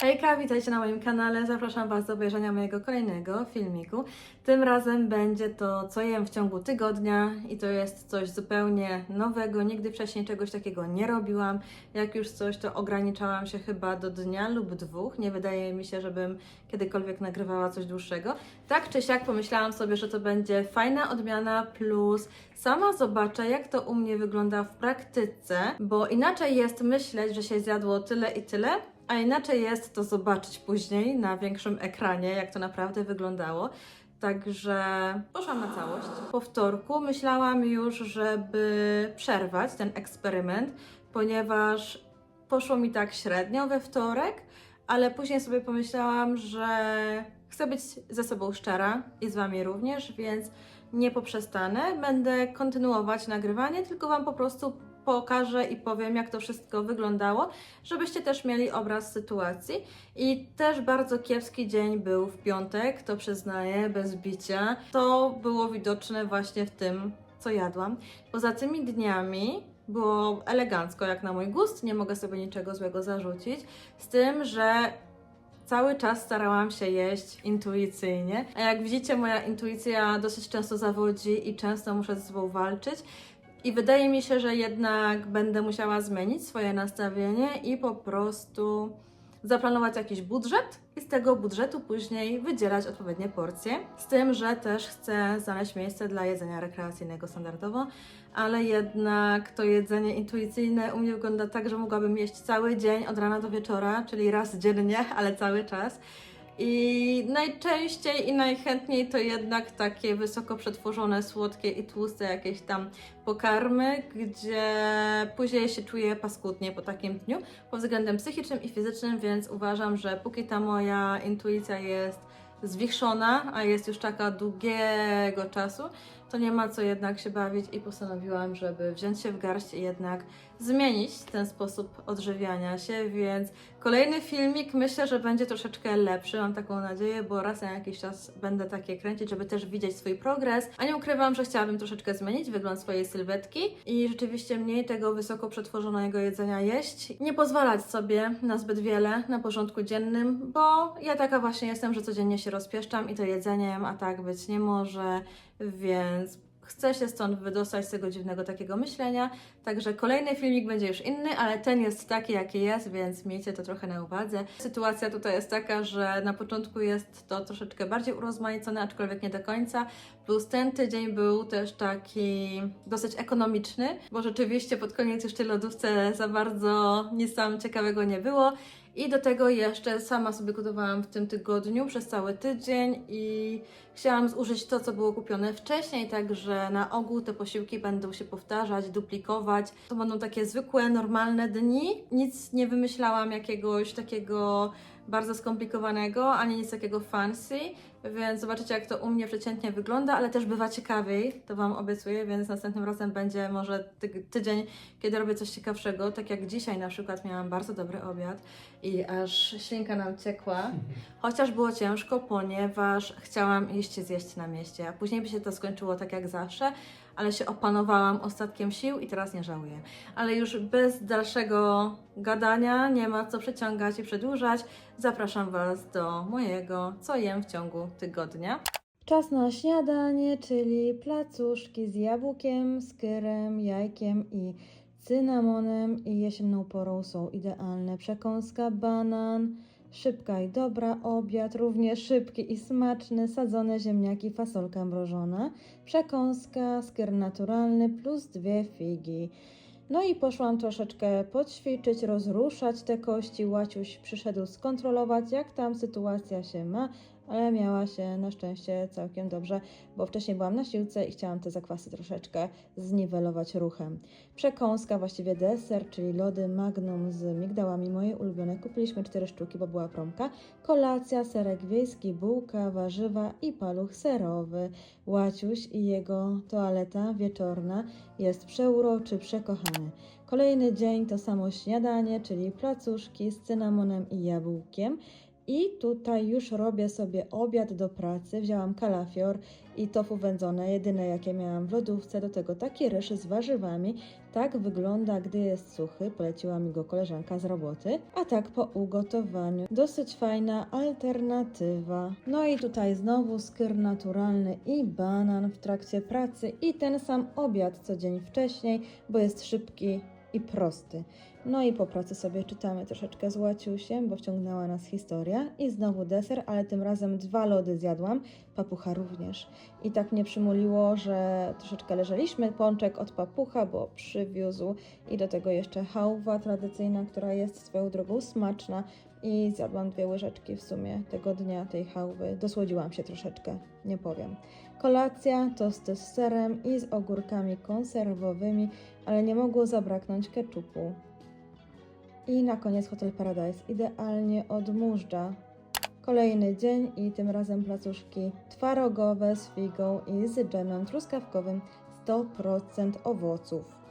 Hejka, witajcie na moim kanale. Zapraszam Was do obejrzenia mojego kolejnego filmiku. Tym razem będzie to, co jem w ciągu tygodnia i to jest coś zupełnie nowego. Nigdy wcześniej czegoś takiego nie robiłam. Jak już coś, to ograniczałam się chyba do dnia lub dwóch. Nie wydaje mi się, żebym kiedykolwiek nagrywała coś dłuższego. Tak czy siak pomyślałam sobie, że to będzie fajna odmiana plus sama zobaczę, jak to u mnie wygląda w praktyce, bo inaczej jest myśleć, że się zjadło tyle i tyle, a inaczej jest to zobaczyć później na większym ekranie, jak to naprawdę wyglądało. Także poszłam na całość. Po wtorku myślałam już, żeby przerwać ten eksperyment, ponieważ poszło mi tak średnio we wtorek, ale później sobie pomyślałam, że chcę być ze sobą szczera i z Wami również, więc nie poprzestanę. Będę kontynuować nagrywanie, tylko Wam po prostu pokażę i powiem, jak to wszystko wyglądało, żebyście też mieli obraz sytuacji. I też bardzo kiepski dzień był w piątek, to przyznaję, bez bicia. To było widoczne właśnie w tym, co jadłam. Poza tymi dniami było elegancko, jak na mój gust, nie mogę sobie niczego złego zarzucić, z tym, że Cały czas starałam się jeść intuicyjnie, a jak widzicie, moja intuicja dosyć często zawodzi i często muszę ze sobą walczyć. I wydaje mi się, że jednak będę musiała zmienić swoje nastawienie i po prostu zaplanować jakiś budżet i z tego budżetu później wydzielać odpowiednie porcje. Z tym, że też chcę znaleźć miejsce dla jedzenia rekreacyjnego standardowo, ale jednak to jedzenie intuicyjne u mnie wygląda tak, że mogłabym jeść cały dzień od rana do wieczora, czyli raz dziennie, ale cały czas. I najczęściej i najchętniej to jednak takie wysoko przetworzone, słodkie i tłuste jakieś tam pokarmy, gdzie później się czuję paskudnie po takim dniu pod względem psychicznym i fizycznym, więc uważam, że póki ta moja intuicja jest zwichrzona, a jest już taka długiego czasu, to nie ma co jednak się bawić i postanowiłam, żeby wziąć się w garść i jednak zmienić ten sposób odżywiania się, więc kolejny filmik myślę, że będzie troszeczkę lepszy, mam taką nadzieję, bo raz na jakiś czas będę takie kręcić, żeby też widzieć swój progres, a nie ukrywam, że chciałabym troszeczkę zmienić wygląd swojej sylwetki i rzeczywiście mniej tego wysoko przetworzonego jedzenia jeść, nie pozwalać sobie na zbyt wiele na porządku dziennym, bo ja taka właśnie jestem, że codziennie się rozpieszczam i to jedzeniem, a tak być nie może, więc chcę się stąd wydostać z tego dziwnego takiego myślenia. Także kolejny filmik będzie już inny, ale ten jest taki, jaki jest, więc miejcie to trochę na uwadze. Sytuacja tutaj jest taka, że na początku jest to troszeczkę bardziej urozmaicone, aczkolwiek nie do końca. Plus ten tydzień był też taki dosyć ekonomiczny, bo rzeczywiście pod koniec już tej lodówce za bardzo nic tam ciekawego nie było. I do tego jeszcze sama sobie gotowałam w tym tygodniu przez cały tydzień i chciałam zużyć to, co było kupione wcześniej, także na ogół te posiłki będą się powtarzać, duplikować. To będą takie zwykłe, normalne dni. Nic nie wymyślałam jakiegoś takiego bardzo skomplikowanego, ani nic takiego fancy, więc zobaczycie jak to u mnie przeciętnie wygląda, ale też bywa ciekawiej, to Wam obiecuję, więc następnym razem będzie może ty tydzień, kiedy robię coś ciekawszego, tak jak dzisiaj na przykład miałam bardzo dobry obiad i aż ślinka nam ciekła, chociaż było ciężko, ponieważ chciałam iść zjeść na mieście, a później by się to skończyło tak jak zawsze, ale się opanowałam ostatkiem sił i teraz nie żałuję. Ale już bez dalszego gadania, nie ma co przeciągać i przedłużać. Zapraszam Was do mojego, co jem w ciągu tygodnia. Czas na śniadanie, czyli placuszki z jabłkiem, skyrem, jajkiem i cynamonem i jesienną porą są idealne. Przekąska, banan, szybka i dobra, obiad również szybki i smaczny, sadzone ziemniaki, fasolka mrożona, przekąska, skyr naturalny plus dwie figi. No i poszłam troszeczkę poćwiczyć, rozruszać te kości. Łaciuś przyszedł skontrolować, jak tam sytuacja się ma, ale miała się na szczęście całkiem dobrze, bo wcześniej byłam na siłce i chciałam te zakwasy troszeczkę zniwelować ruchem. Przekąska, właściwie deser, czyli lody Magnum z migdałami, moje ulubione. Kupiliśmy cztery sztuki, bo była promka. Kolacja, serek wiejski, bułka, warzywa i paluch serowy. Łaciuś i jego toaleta wieczorna jest przeuroczy, przekochany. Kolejny dzień to samo śniadanie, czyli placuszki z cynamonem i jabłkiem. I tutaj już robię sobie obiad do pracy. Wzięłam kalafior i tofu wędzone, jedyne jakie miałam w lodówce. Do tego taki ryż z warzywami. Tak wygląda, gdy jest suchy. Poleciła mi go koleżanka z roboty. A tak po ugotowaniu. Dosyć fajna alternatywa. No i tutaj znowu skyr naturalny i banan w trakcie pracy. I ten sam obiad co dzień wcześniej, bo jest szybki i prosty. No i po pracy sobie czytamy troszeczkę z Łaciusiem, bo wciągnęła nas historia. I znowu deser, ale tym razem dwa lody zjadłam, papucha również. I tak mnie przymuliło, że troszeczkę leżeliśmy. Pączek od papucha, bo przywiózł. I do tego jeszcze hałwa tradycyjna, która jest swoją drogą smaczna. I zjadłam dwie łyżeczki w sumie tego dnia tej hałwy. Dosłodziłam się troszeczkę, nie powiem. Kolacja, tosty z serem i z ogórkami konserwowymi, ale nie mogło zabraknąć keczupu. I na koniec Hotel Paradise idealnie odmóżdża. Kolejny dzień i tym razem placuszki twarogowe z figą i z dżemem truskawkowym 100% owoców.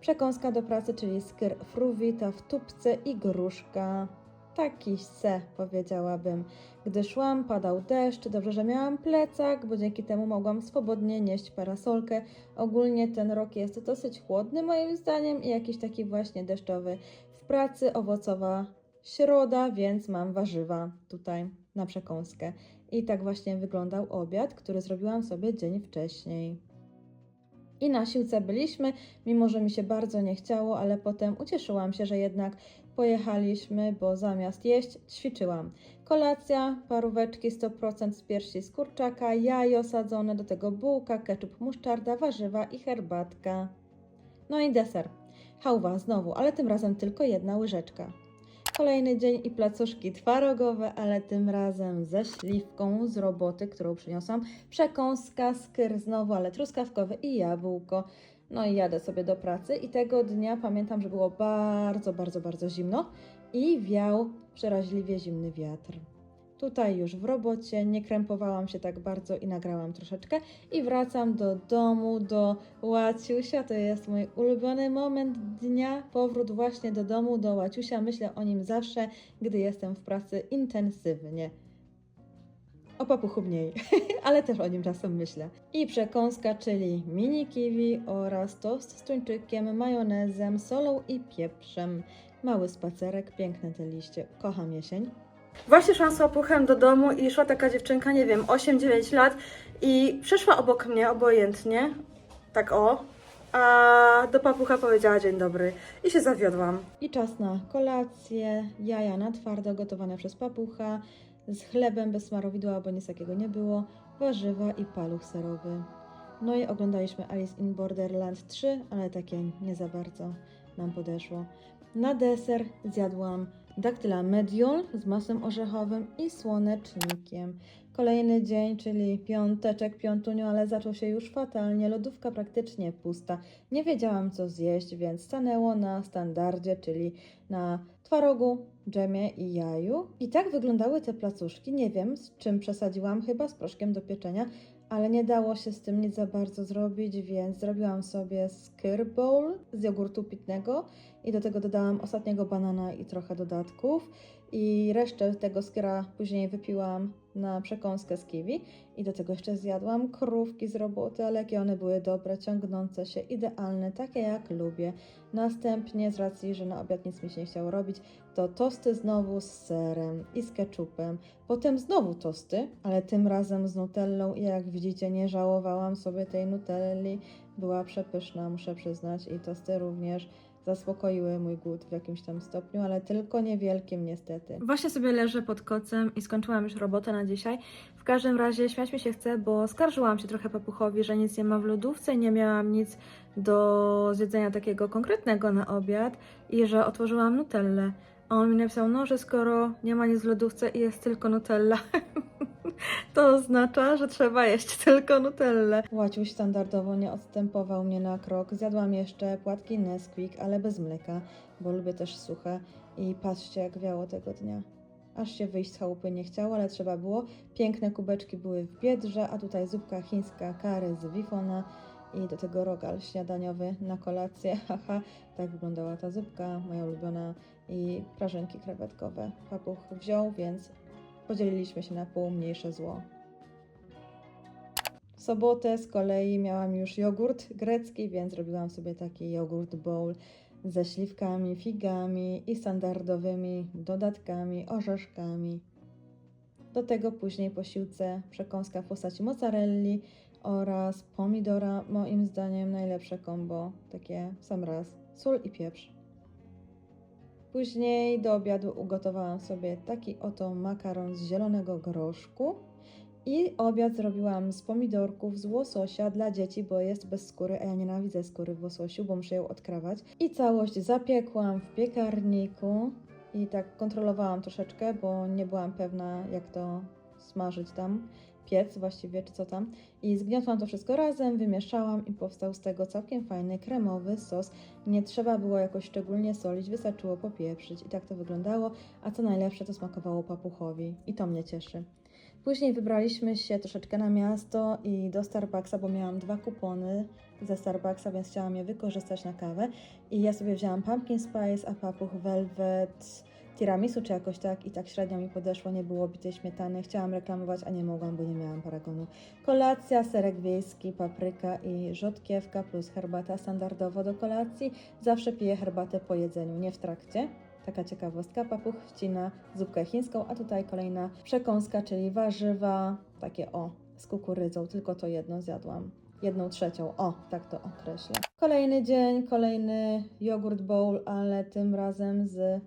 Przekąska do pracy, czyli skyr fruwita w tubce i gruszka. Taki se, powiedziałabym. Gdy szłam, padał deszcz, dobrze, że miałam plecak, bo dzięki temu mogłam swobodnie nieść parasolkę. Ogólnie ten rok jest dosyć chłodny moim zdaniem i jakiś taki właśnie deszczowy. W pracy owocowa środa, więc mam warzywa tutaj na przekąskę. I tak właśnie wyglądał obiad, który zrobiłam sobie dzień wcześniej. I na siłce byliśmy, mimo że mi się bardzo nie chciało, ale potem ucieszyłam się, że jednak pojechaliśmy, bo zamiast jeść ćwiczyłam. Kolacja, paróweczki 100% z piersi z kurczaka, jajo sadzone, do tego bułka, ketchup, musztarda, warzywa i herbatka. No i deser. Hałwa znowu, ale tym razem tylko jedna łyżeczka. Kolejny dzień i placuszki twarogowe, ale tym razem ze śliwką z roboty, którą przyniosłam. Przekąska, skyr znowu, ale truskawkowy i jabłko. No i jadę sobie do pracy i tego dnia pamiętam, że było bardzo, bardzo, bardzo zimno i wiał przeraźliwie zimny wiatr. Tutaj już w robocie, nie krępowałam się tak bardzo i nagrałam troszeczkę i wracam do domu, do Łaciusia. To jest mój ulubiony moment dnia, powrót właśnie do domu, do Łaciusia. Myślę o nim zawsze, gdy jestem w pracy intensywnie. O papuchu mniej, ale też o nim czasem myślę. I przekąska, czyli mini kiwi oraz tost z tuńczykiem, majonezem, solą i pieprzem. Mały spacerek, piękne te liście, kocham jesień. Właśnie szłam z papuchem do domu i szła taka dziewczynka, nie wiem, 8-9 lat i przeszła obok mnie obojętnie, tak o, a do papucha powiedziała dzień dobry i się zawiodłam. I czas na kolację, jaja na twardo gotowane przez papucha, z chlebem bez smarowidła, bo nic takiego nie było, warzywa i paluch serowy. No i oglądaliśmy Alice in Borderland 3, ale takie nie za bardzo nam podeszło. Na deser zjadłam daktyla mediol z masłem orzechowym i słonecznikiem. Kolejny dzień, czyli piąteczek, piątunio, ale zaczął się już fatalnie, lodówka praktycznie pusta. Nie wiedziałam co zjeść, więc stanęło na standardzie, czyli na twarogu, dżemie i jaju. I tak wyglądały te placuszki. Nie wiem z czym przesadziłam, chyba z proszkiem do pieczenia, ale nie dało się z tym nic za bardzo zrobić, więc zrobiłam sobie skyr bowl z jogurtu pitnego i do tego dodałam ostatniego banana i trochę dodatków i resztę tego skyra później wypiłam na przekąskę z kiwi i do tego jeszcze zjadłam krówki z roboty, ale jakie one były dobre, ciągnące się, idealne, takie jak lubię. Następnie z racji, że na obiad nic mi się nie chciało robić, to tosty znowu z serem i z keczupem. Potem znowu tosty, ale tym razem z nutellą i jak widzicie nie żałowałam sobie tej nutelli. Była przepyszna, muszę przyznać i tosty również zaspokoiły mój głód w jakimś tam stopniu, ale tylko niewielkim niestety. Właśnie sobie leżę pod kocem i skończyłam już robotę na dzisiaj. W każdym razie śmiać mi się chce, bo skarżyłam się trochę papuchowi, że nic nie ma w lodówce i nie miałam nic do zjedzenia takiego konkretnego na obiad i że otworzyłam nutellę. A on mi napisał, no, że skoro nie ma nic w lodówce i jest tylko nutella, to oznacza, że trzeba jeść tylko nutellę. Łaciuś standardowo nie odstępował mnie na krok. Zjadłam jeszcze płatki Nesquik, ale bez mleka, bo lubię też suche. I patrzcie, jak wiało tego dnia. Aż się wyjść z chałupy nie chciało, ale trzeba było. Piękne kubeczki były w biedrze, a tutaj zupka chińska kary z wifona i do tego rogal śniadaniowy na kolację. Haha, tak wyglądała ta zupka, moja ulubiona i prażynki krewetkowe. Papuch wziął, więc podzieliliśmy się na pół, mniejsze zło. W sobotę z kolei miałam już jogurt grecki, więc robiłam sobie taki jogurt bowl ze śliwkami, figami i standardowymi dodatkami, orzeszkami. Do tego później posiłce przekąska w postaci mozzarelli oraz pomidora, moim zdaniem najlepsze kombo, takie sam raz, sól i pieprz. Później do obiadu ugotowałam sobie taki oto makaron z zielonego groszku i obiad zrobiłam z pomidorków, z łososia dla dzieci, bo jest bez skóry, a ja nienawidzę skóry w łososiu, bo muszę ją odkrawać. I całość zapiekłam w piekarniku i tak kontrolowałam troszeczkę, bo nie byłam pewna jak to smażyć tam, piec właściwie, czy co tam. I zgniotłam to wszystko razem, wymieszałam i powstał z tego całkiem fajny kremowy sos. Nie trzeba było jakoś szczególnie solić, wystarczyło popieprzyć i tak to wyglądało, a co najlepsze to smakowało papuchowi i to mnie cieszy. Później wybraliśmy się troszeczkę na miasto i do Starbucksa, bo miałam dwa kupony ze Starbucksa, więc chciałam je wykorzystać na kawę. I ja sobie wzięłam pumpkin spice, a papuch velvet tiramisu czy jakoś tak i tak średnio mi podeszło, nie było bitej śmietany. Chciałam reklamować, a nie mogłam, bo nie miałam paragonu. Kolacja, serek wiejski, papryka i rzodkiewka plus herbata standardowo do kolacji. Zawsze piję herbatę po jedzeniu, nie w trakcie. Taka ciekawostka, papuch wcina zupkę chińską, a tutaj kolejna przekąska, czyli warzywa, takie o, z kukurydzą, tylko to jedno zjadłam. Jedną trzecią, o, tak to określę. Kolejny dzień, kolejny jogurt bowl, ale tym razem z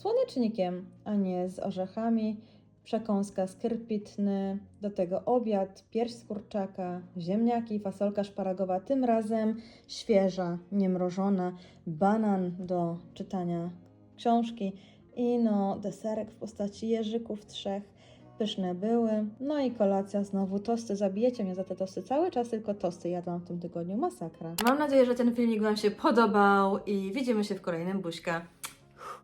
słonecznikiem, a nie z orzechami. Przekąska skirpitny, do tego obiad, pierś z kurczaka, ziemniaki, fasolka szparagowa, tym razem świeża, niemrożona, banan do czytania książki i no deserek w postaci jeżyków trzech. Pyszne były. No i kolacja znowu tosty. Zabijecie mnie za te tosty. Cały czas tylko tosty jadłam w tym tygodniu. Masakra. Mam nadzieję, że ten filmik Wam się podobał i widzimy się w kolejnym buźka.